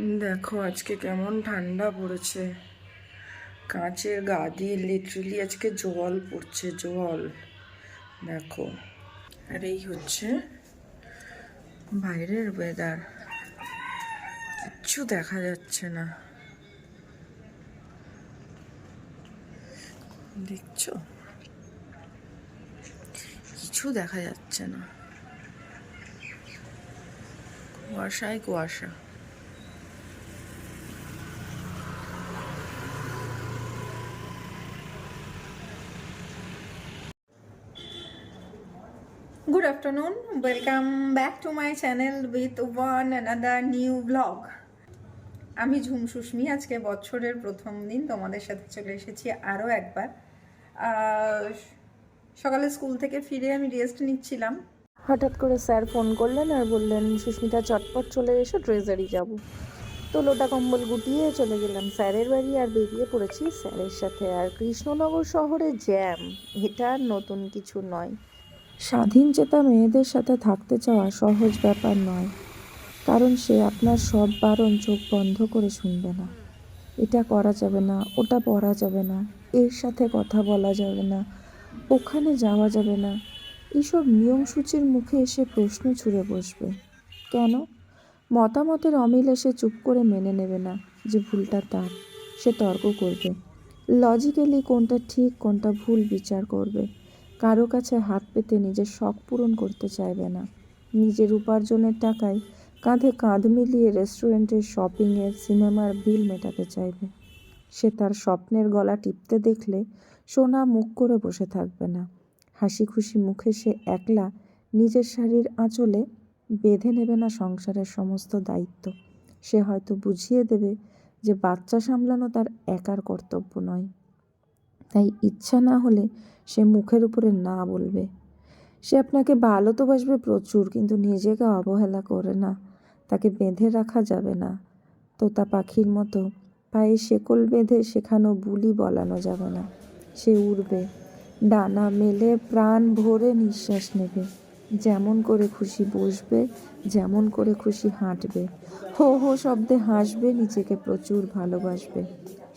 দেখো, আজকে কেমন ঠান্ডা পড়েছে। কাঁচের গা দিয়ে লিটারেলি আজকে জল পড়ছে, জল। দেখো, আর এই হচ্ছে বাইরের ওয়েদার কিচ্ছু দেখা যাচ্ছে না। দেখছ? কিছু দেখা যাচ্ছে না। কুয়াশায় কুয়াশা। Good afternoon. Welcome back to my channel with one another new blog আমি ঝুম সুস্মি, আজকে বছরের প্রথম দিন, তোমাদের সাথে চলে এসেছি আরও একবার। সকালে স্কুল থেকে ফিরে আমি রেস্ট নিচ্ছিলাম। হঠাৎ করে স্যার ফোন করলেন আর বললেন, সুস্মিতা, চটপট চলে এসো ট্রেজারি যাব। তো লোটা কম্বল গুটিয়ে চলে গেলাম স্যারের বাড়ি আর বেরিয়ে পড়েছি স্যারের সাথে। আর কৃষ্ণনগর শহরে জ্যাম এটা নতুন কিছু নয়। স্বাধীন চেতা মেয়েদের সাথে থাকতে চাওয়া সহজ ব্যাপার নয়, কারণ সে আপনার সব বারণ চোখ বন্ধ করে শুনবে না। এটা করা যাবে না, ওটা পরা যাবে না, এর সাথে কথা বলা যাবে না, ওখানে যাওয়া যাবে না। এইসব নিয়মসূচির মুখে এসে প্রশ্ন ছুড়ে বসবে। কেন? মতামতের অমিল এসে চুপ করে মেনে নেবে না যে ভুলটা তার। সে তর্ক করবে। লজিক্যালি কোনটা ঠিক, কোনটা ভুল বিচার করবে। কারও কাছে হাত পেতে নিজের শখ পূরণ করতে চাইবে না। নিজের উপার্জনের টাকায় কাঁধে কাঁধ মিলিয়ে রেস্টুরেন্টের শপিংয়ের সিনেমার বিল মেটাতে চাইবে। সে তার স্বপ্নের গলা টিপতে দেখলে সোনা মুখ করে বসে থাকবে না। হাসি খুশি মুখে সে একলা নিজের শাড়ির আঁচলে বেঁধে নেবে না সংসারের সমস্ত দায়িত্ব। সে হয়তো বুঝিয়ে দেবে যে বাচ্চা সামলানো তার একার কর্তব্য নয়। তাই ইচ্ছা না হলে সে মুখের উপরে না বলবে। সে আপনাকে ভালো তো বাসবে প্রচুর, কিন্তু নিজেকে অবহেলা করে না। তাকে বেঁধে রাখা যাবে না। তোতা পাখির মতো পায়ে শেকল বেঁধে শেখানো বুলি বলানো যাবে না। সে উড়বে, ডানা মেলে প্রাণ ভরে নিঃশ্বাস নেবে। যেমন করে খুশি বসবে, যেমন করে খুশি হাঁটবে। হো হো শব্দে হাসবে, নিজেকে প্রচুর ভালোবাসবে।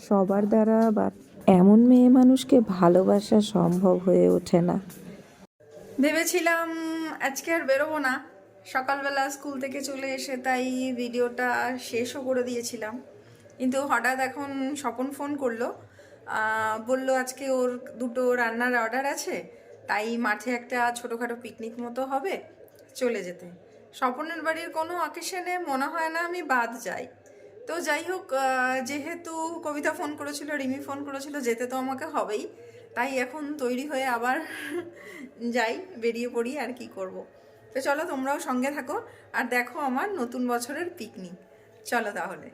সবার দ্বারা আবার এমন মেয়ে মানুষকে ভালোবাসা সম্ভব হয়ে ওঠে না। ভেবেছিলাম আজকে আর বেরোবো না। সকালবেলা স্কুল থেকে চলে এসে তাই ভিডিওটা শেষও করে দিয়েছিলাম। কিন্তু হঠাৎ এখন স্বপন ফোন করল। বলল আজকে ওর দুটো রান্নার অর্ডার আছে, তাই মাঠে একটা ছোটোখাটো পিকনিক মতো হবে, চলে যেতে। স্বপনের বাড়ির কোনো অকেশনে মনে হয় না আমি বাদ যাই। তো যাই হোক যেহেতু কবিতা ফোন করেছিল, রিমি ফোন করেছিল, যেতে তো আমাকে হবেই। তাই এখন তৈরি হয়ে আবার যাই, বেরিয়ে পড়ি আর কি করব। তো চলো তোমরাও সঙ্গে থাকো আর দেখো আমার নতুন বছরের পিকনিক চলো তাহলে।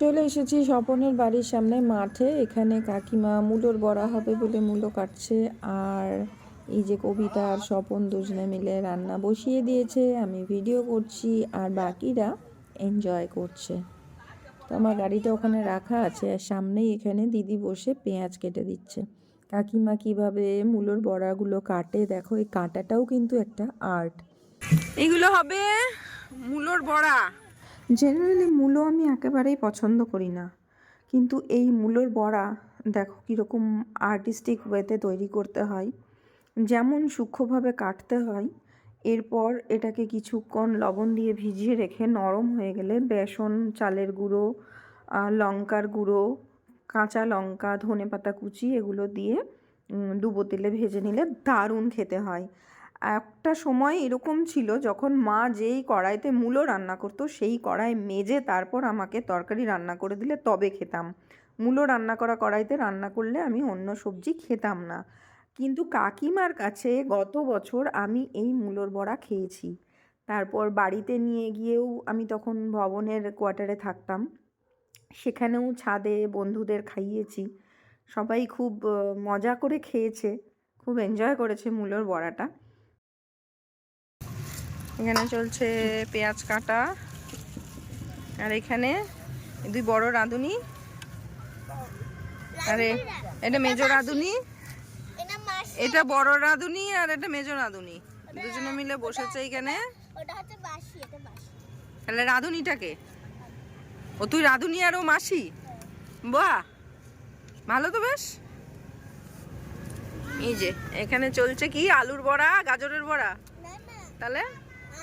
চলে এসেছি স্বপনের বাড়ির সামনে মাঠে। এখানে কাকিমা মূলোর বড়া হবে বলে মূলো কাটছে আর এই যে কবিতা আর স্বপন দুজনে মিলে রান্না বসিয়ে দিয়েছে। আমি ভিডিও করছি আর বাকিরা এনজয় করছে। তো আমার গাড়িটা ওখানে রাখা আছে আর সামনেই এখানে দিদি বসে পেঁয়াজ কেটে দিচ্ছে। কাকিমা কীভাবে মূলোর বড়াগুলো কাটে দেখো এই কাঁটাটাও কিন্তু একটা আর্ট এগুলো হবে মূলোর বড়া। জেনারেলি মূলো আমি একেবারেই পছন্দ করি না। কিন্তু এই মূলোর বড়া দেখো কীরকম আর্টিস্টিক ওয়েতে তৈরি করতে হয়। যেমন সূক্ষ্মভাবে কাটতে হয় এরপর এটাকে কিছুক্ষণ লবণ দিয়ে ভিজিয়ে রেখে নরম হয়ে গেলে বেসন, চালের গুঁড়ো লঙ্কার গুঁড়ো, কাঁচা লঙ্কা, ধনে পাতা কুচি এগুলো দিয়ে ডুবো তেলে ভেজে নিলে দারুণ খেতে হয়। একটা সময় এরকম ছিল যখন মা যেই কড়াইতে মূলো রান্না করতো সেই কড়াই মেজে তারপর আমাকে তরকারি রান্না করে দিলে তবে খেতাম। মূলো রান্না করা কড়াইতে রান্না করলে আমি অন্য সবজি খেতাম না। কিন্তু কাকিমার কাছে গত বছর আমি এই মূলোর বড়া খেয়েছি। তারপর বাড়িতে নিয়ে গিয়েও আমি তখন ভবনের কোয়ার্টারে থাকতাম। সেখানেও ছাদে বন্ধুদের খাইয়েছি। সবাই খুব মজা করে খেয়েছে। খুব এনজয় করেছে মূলোর বড়াটা। এখানে চলছে পেঁয়াজ কাটা। আর এখানে দুই বড় রাঁধুনি। আরে, এটা মেজো রাঁধুনি। এটা বড় রাঁধুনি আর এটা মেজো রাঁধুনি। দুজনে মিলে বসেছে এখানে। ওটা হচ্ছে বাসি এটা বাসি তাহলে রাঁধুনিটাকে? ও তুই রাধুনি আর ও মাসি? বাহ! ভালো তো বেশ। এই যে এখানে চলছে কি? আলুর বড়া গাজরের বড়া? তাহলে?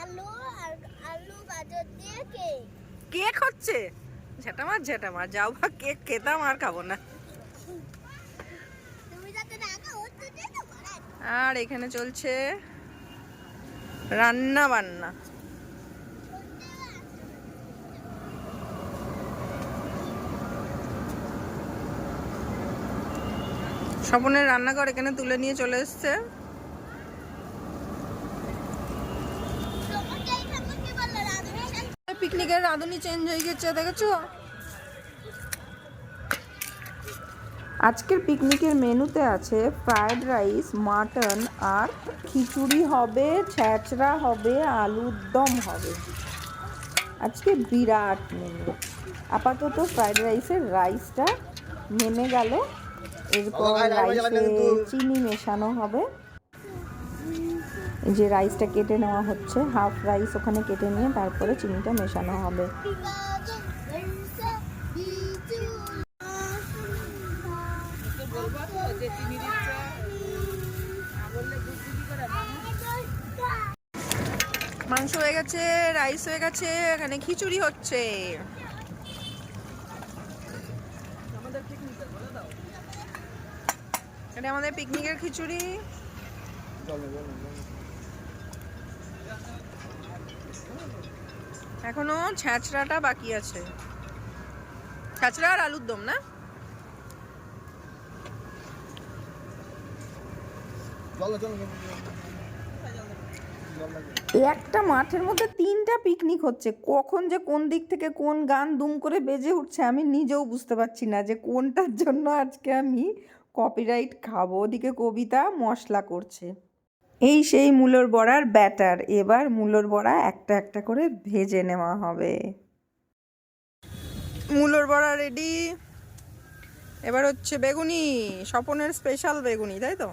আলু আর আলু গাজর দিয়ে কেক কেক হচ্ছে? ঝেটামার ঝেটামার যাও বা কেক খেতাম আর খাব না তুমি যাতে না খাও তো দিয়ে তো বাড়াই আর এখানে চলছে রান্না বান্না। স্বপনের রান্নাঘর এখানে তুলে নিয়ে চলে এসছে। পিকনিকের রাঁধুনি চেঞ্জ হয়ে গেছে দেখেছ? আজকের পিকনিকের মেনুতে আছে ফ্রায়েড রাইস মাটন আর খিচুড়ি হবে ছ্যাঁচড়া হবে আলুর দম হবে। আজকে বিরাট মেনু। আপাতত ফ্রায়েড রাইসের রাইসটা নেমে গেল। এরপর রাইসে চিনি মেশানো হবে। যে রাইসটা কেটে নেওয়া হচ্ছে হাফ রাইস ওখানে কেটে নিয়ে তারপরে চিনিটা মেশানো হবে। মাংস হয়ে গেছে রাইস হয়ে গেছে, এখানে খিচুড়ি হচ্ছে। এটা আমাদের পিকনিকের খিচুড়ি। এখনও ছ্যাঁচড়াটা বাকি আছে। ছ্যাঁচড়া আর আলুর দম, না? একটা মাঠের মধ্যে তিনটা পিকনিক হচ্ছে। কখন যে কোন দিক থেকে কোন গান দুম করে বেজে উঠছে আমি নিজেও বুঝতে পারছি না যে কোনটার জন্য আজকে আমি কপিরাইট খাব। ওদিকে কবিতা মশলা করছে। এই সেই মূলর বড়ার ব্যাটার এবার মূলর বড়া একটা একটা করে ভেজে নেওয়া হবে। মূলোর বড়া রেডি এবার হচ্ছে বেগুনি, স্বপনের স্পেশাল বেগুনি, তাই তো?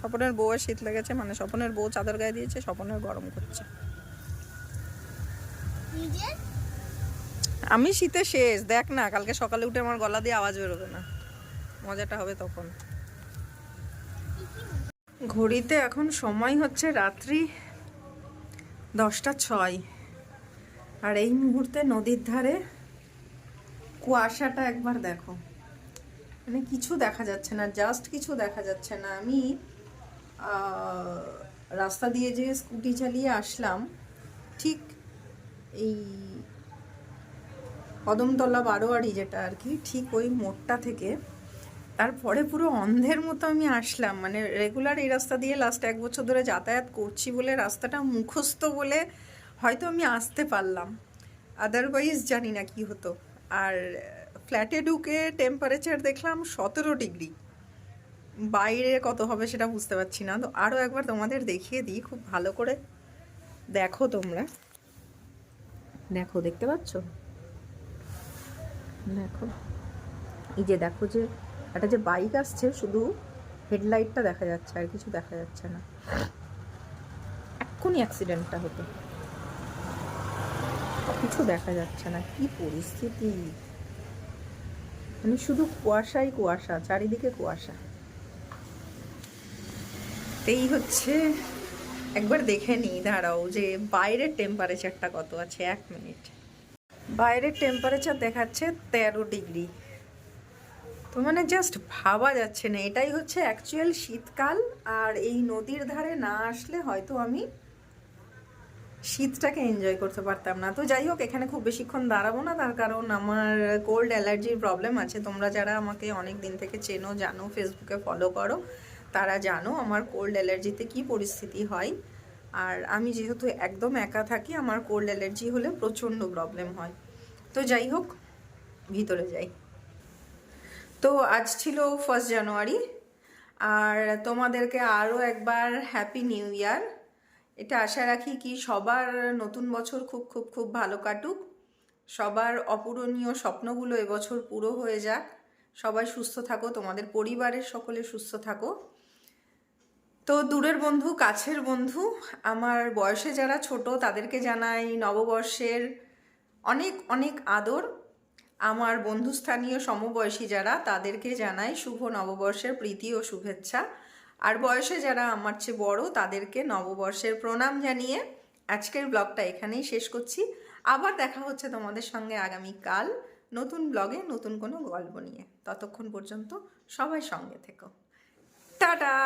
স্বপনের বউয়ের শীত লেগেছে মানে স্বপনের বউ চাদর গায়ে দিয়েছে স্বপনের গরম করছে। আমি শীতে শেষ দেখ না কালকে সকালে উঠে আমার গলা দিয়ে আওয়াজ বেরোবে না। মজাটা হবে তখন। ঘড়িতে এখন সময় হচ্ছে রাত্রি দশটা ছয়। আর এই মুহূর্তে নদীর ধারে কুয়াশাটা একবার দেখো। মানে কিছু দেখা যাচ্ছে না জাস্ট কিছু দেখা যাচ্ছে না। আমি রাস্তা দিয়ে যে স্কুটি চালিয়ে আসলাম, ঠিক এই কদমতলা বারোয়ারি যেটা আর কি, ঠিক ওই মোড়টা থেকে। তারপরে পুরো অন্ধের মতো আমি আসলাম মানে রেগুলার এই রাস্তা দিয়ে লাস্ট এক বছর ধরে যাতায়াত করছি বলে রাস্তাটা মুখস্থ বলে হয়তো আমি আসতে পারলাম। আদারওয়াইজ জানি না কি হতো। আর ফ্ল্যাটে ঢুকে টেম্পারেচার দেখলাম সতেরো ডিগ্রি বাইরে কত হবে সেটা বুঝতে পারছি না। তো আরও একবার তোমাদের দেখিয়ে দিই, খুব ভালো করে দেখো তোমরা। দেখো, দেখতে পাচ্ছ? দেখো। এই যে দেখো যে, একটা যে বাইক আসছে, শুধু হেডলাইটটা দেখা যাচ্ছে, আর কিছু দেখা যাচ্ছে না। এক্ষুনি অ্যাক্সিডেন্টটা হতো। কিছু দেখা যাচ্ছে না, কি পরিস্থিতি? মানে শুধু কুয়াশাই কুয়াশা, চারিদিকে কুয়াশা। এই হচ্ছে, একবার দেখে নিই, দাঁড়াও, যে বাইরের টেম্পারেচারটা কত আছে, এক মিনিট বাইরের টেম্পারেচার দেখাচ্ছে তেরো ডিগ্রি তো মানে জাস্ট ভাবা যাচ্ছে না, এটাই হচ্ছে অ্যাকচুয়াল শীতকাল, আর এই নদীর ধারে না আসলে হয়তো আমি শীতটাকে এনজয় করতে পারতাম না। তো যাই হোক, এখানে খুব বেশিক্ষণ দাঁড়াবো না, তার কারণ আমার কোল্ড অ্যালার্জির প্রবলেম আছে। তোমরা যারা আমাকে অনেক দিন থেকে চেনো, জানো ফেসবুকে ফলো করো। তারা জানো আমার কোল্ড অ্যালার্জিতে কি পরিস্থিতি হয়। আর আমি যেহেতু একদম একা থাকি, আমার কোল্ড অ্যালার্জি হলে প্রচণ্ড প্রবলেম হয়। তো যাই হোক, ভিতরে যাই। তো আজ ছিল ফার্স্ট জানুয়ারি আর তোমাদেরকে আরও একবার হ্যাপি নিউ ইয়ার এটা আশা রাখি কি সবার নতুন বছর খুব খুব খুব ভালো কাটুক। সবার অপূরণীয় স্বপ্নগুলো এবছর পুরো হয়ে যাক। সবাই সুস্থ থাকো, তোমাদের পরিবারের সকলে সুস্থ থাকো। তো দূরের বন্ধু, কাছের বন্ধু, আমার বয়সে যারা ছোট তাদেরকে জানাই নববর্ষের অনেক অনেক আদর। আমার বন্ধুস্থানীয় সমবয়সী যারা তাদেরকে জানাই শুভ নববর্ষের প্রীতি ও শুভেচ্ছা। আর বয়সে যারা আমার চেয়ে বড় তাদেরকে নববর্ষের প্রণাম জানিয়ে আজকের ব্লগটা এখানেই শেষ করছি। আবার দেখা হচ্ছে তোমাদের সঙ্গে আগামীকাল নতুন ব্লগে নতুন কোনো গল্প নিয়ে। ততক্ষণ পর্যন্ত সবাই সঙ্গে থেকো। টাটা